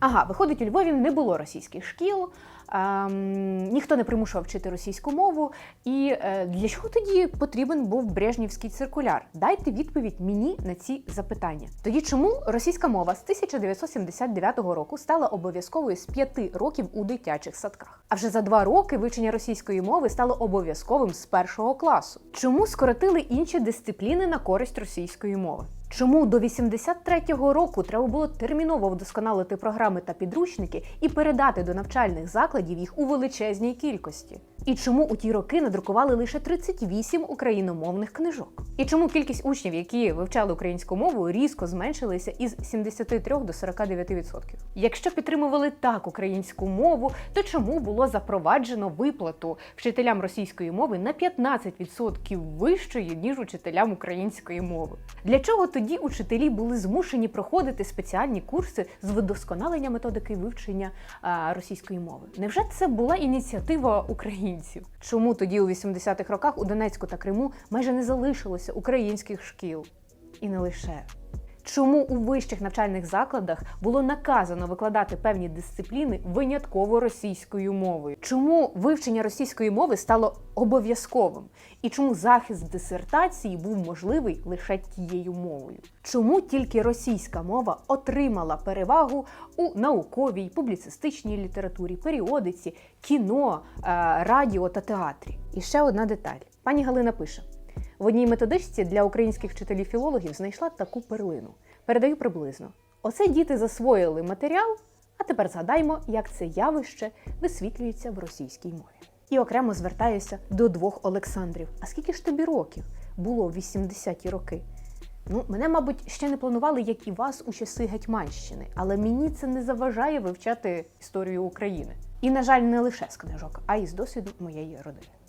Ага, виходить, у Львові не було російських шкіл, ем, ніхто не примушував вчити російську мову. І е, для чого тоді потрібен був Брежнівський циркуляр? Дайте відповідь мені на ці запитання. Тоді чому російська мова з 1979 року стала обов'язковою з 5 років у дитячих садках? А вже за два роки вивчення російської мови стало обов'язковим з першого класу. Чому скоротили інші дисципліни на користь російської мови? Чому до 83-го року треба було терміново вдосконалити програми та підручники і передати до навчальних закладів їх у величезній кількості? І чому у ті роки надрукували лише 38 україномовних книжок? І чому кількість учнів, які вивчали українську мову, різко зменшилася із 73 до 49%? Якщо підтримували так українську мову, то чому було запроваджено виплату вчителям російської мови на 15% вищої, ніж учителям української мови? Для чого тоді учителі були змушені проходити спеціальні курси з вдосконалення методики вивчення а, російської мови? Невже це була ініціатива українців? Чому тоді у 80-х роках у Донецьку та Криму майже не залишилося українських шкіл? І не лише. Чому у вищих навчальних закладах було наказано викладати певні дисципліни винятково російською мовою? Чому вивчення російської мови стало обов'язковим? І чому захист дисертації був можливий лише тією мовою? Чому тільки російська мова отримала перевагу у науковій, публіцистичній літературі, періодиці, кіно, е, радіо та театрі? І ще одна деталь. Пані Галина пише: в одній методичці для українських вчителів-філологів знайшла таку перлину. Передаю приблизно. Оце діти засвоїли матеріал, а тепер згадаймо, як це явище висвітлюється в російській мові. І окремо звертаюся до двох Олександрів. А скільки ж тобі років було в 80-ті роки? Ну, мене, мабуть, ще не планували, як і вас, у часи Гетьманщини, але мені це не заважає вивчати історію України. І, на жаль, не лише з книжок, а й з досвіду моєї родини.